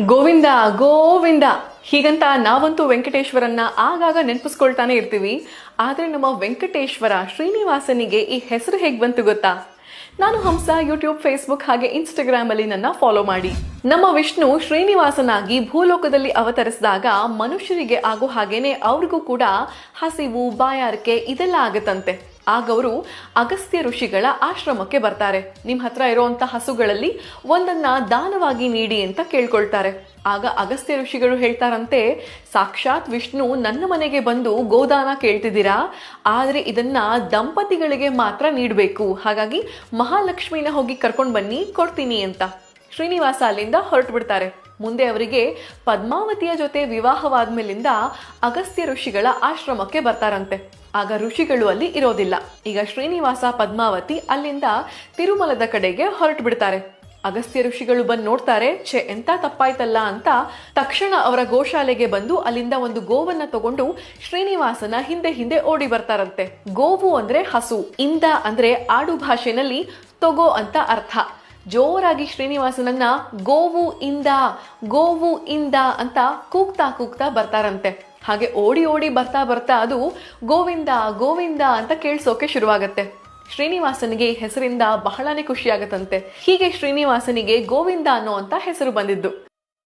ಗೋವಿಂದ ಗೋವಿಂದ. ಹೀಗಂತ ನಾವಂತೂ ವೆಂಕಟೇಶ್ವರನ್ನ ಆಗಾಗ ನೆನಪಿಸ್ಕೊಳ್ತಾನೆ ಇರ್ತೀವಿ. ಆದ್ರೆ ನಮ್ಮ ವೆಂಕಟೇಶ್ವರ ಶ್ರೀನಿವಾಸನಿಗೆ ಈ ಹೆಸರು ಹೇಗೆ ಬಂತು ಗೊತ್ತಾ? ನಾನು ಹಂಸ, ಯೂಟ್ಯೂಬ್, ಫೇಸ್ಬುಕ್ ಹಾಗೆ ಇನ್ಸ್ಟಾಗ್ರಾಮ್ ಅಲ್ಲಿ ನನ್ನ ಫಾಲೋ ಮಾಡಿ. ನಮ್ಮ ವಿಷ್ಣು ಶ್ರೀನಿವಾಸನಾಗಿ ಭೂಲೋಕದಲ್ಲಿ ಅವತರಿಸಿದಾಗ ಮನುಷ್ಯರಿಗೆ ಆಗೋ ಹಾಗೇನೆ ಅವ್ರಿಗೂ ಕೂಡ ಹಸಿವು, ಬಾಯಾರಿಕೆ ಇದೆಲ್ಲ ಆಗತ್ತಂತೆ. ಆಗ ಅವರು ಅಗಸ್ತ್ಯ ಋಷಿಗಳ ಆಶ್ರಮಕ್ಕೆ ಬರ್ತಾರೆ. ನಿಮ್ಮ ಹತ್ರ ಇರುವಂತ ಹಸುಗಳಲ್ಲಿ ಒಂದನ್ನ ದಾನವಾಗಿ ನೀಡಿ ಅಂತ ಕೇಳ್ಕೊಳ್ತಾರೆ. ಆಗ ಅಗಸ್ತ್ಯ ಋಷಿಗಳು ಹೇಳ್ತಾರಂತೆ, ಸಾಕ್ಷಾತ್ ವಿಷ್ಣು ನನ್ನ ಮನೆಗೆ ಬಂದು ಗೋದಾನ ಕೇಳ್ತಿದ್ದೀರಾ? ಆದರೆ ಇದನ್ನ ದಂಪತಿಗಳಿಗೆ ಮಾತ್ರ ನೀಡಬೇಕು. ಹಾಗಾಗಿ ಮಹಾಲಕ್ಷ್ಮಿನ ಹೋಗಿ ಕರ್ಕೊಂಡು ಬನ್ನಿ, ಕೊಡ್ತೀನಿ ಅಂತ ಶ್ರೀನಿವಾಸ ಅಲ್ಲಿಂದ ಹೊರಟು ಬಿಡ್ತಾರೆ ಮುಂದೆ ಅವರಿಗೆ ಪದ್ಮಾವತಿಯ ಜೊತೆ ವಿವಾಹವಾದ ಮೇಲಿಂದ ಅಗಸ್ತ್ಯ ಋಷಿಗಳ ಆಶ್ರಮಕ್ಕೆ ಬರ್ತಾರಂತೆ. ಆಗ ಋಷಿಗಳು ಅಲ್ಲಿ ಇರೋದಿಲ್ಲ. ಈಗ ಶ್ರೀನಿವಾಸ, ಪದ್ಮಾವತಿ ಅಲ್ಲಿಂದ ತಿರುಮಲದ ಕಡೆಗೆ ಹೊರಟು ಬಿಡ್ತಾರೆ ಅಗಸ್ತ್ಯ ಋಷಿಗಳು ಬಂದು ನೋಡ್ತಾರೆ, ಛೆ, ಎಂತ ತಪ್ಪಾಯ್ತಲ್ಲ ಅಂತ ತಕ್ಷಣ ಅವರ ಗೋಶಾಲೆಗೆ ಬಂದು ಅಲ್ಲಿಂದ ಒಂದು ಗೋವನ್ನ ತಗೊಂಡು ಶ್ರೀನಿವಾಸನ ಹಿಂದೆ ಹಿಂದೆ ಓಡಿ ಬರ್ತಾರಂತೆ. ಗೋವು ಅಂದ್ರೆ ಹಸು, ಇಂದ ಅಂದ್ರೆ ಆಡು ಭಾಷೆನಲ್ಲಿ ತೊಗೋ ಅಂತ ಅರ್ಥ. ಜೋರಾಗಿ ಶ್ರೀನಿವಾಸನನ್ನ ಗೋವು ಇಂದ ಗೋವು ಇಂದ ಅಂತ ಕೂಗ್ತಾ ಕೂಗ್ತಾ ಬರ್ತಾರಂತೆ. ಹಾಗೆ ಓಡಿ ಓಡಿ ಬರ್ತಾ ಬರ್ತಾ ಅದು ಗೋವಿಂದ ಗೋವಿಂದ ಅಂತ ಕೇಳಿಸೋಕೆ ಶುರುವಾಗತ್ತೆ. ಶ್ರೀನಿವಾಸನಿಗೆ ಹೆಸರಿಂದ ಬಹಳನೇ ಖುಷಿಯಾಗತ್ತಂತೆ. ಹೀಗೆ ಶ್ರೀನಿವಾಸನಿಗೆ ಗೋವಿಂದ ಅನ್ನೋ ಅಂತ ಹೆಸರು ಬಂದಿದ್ದು.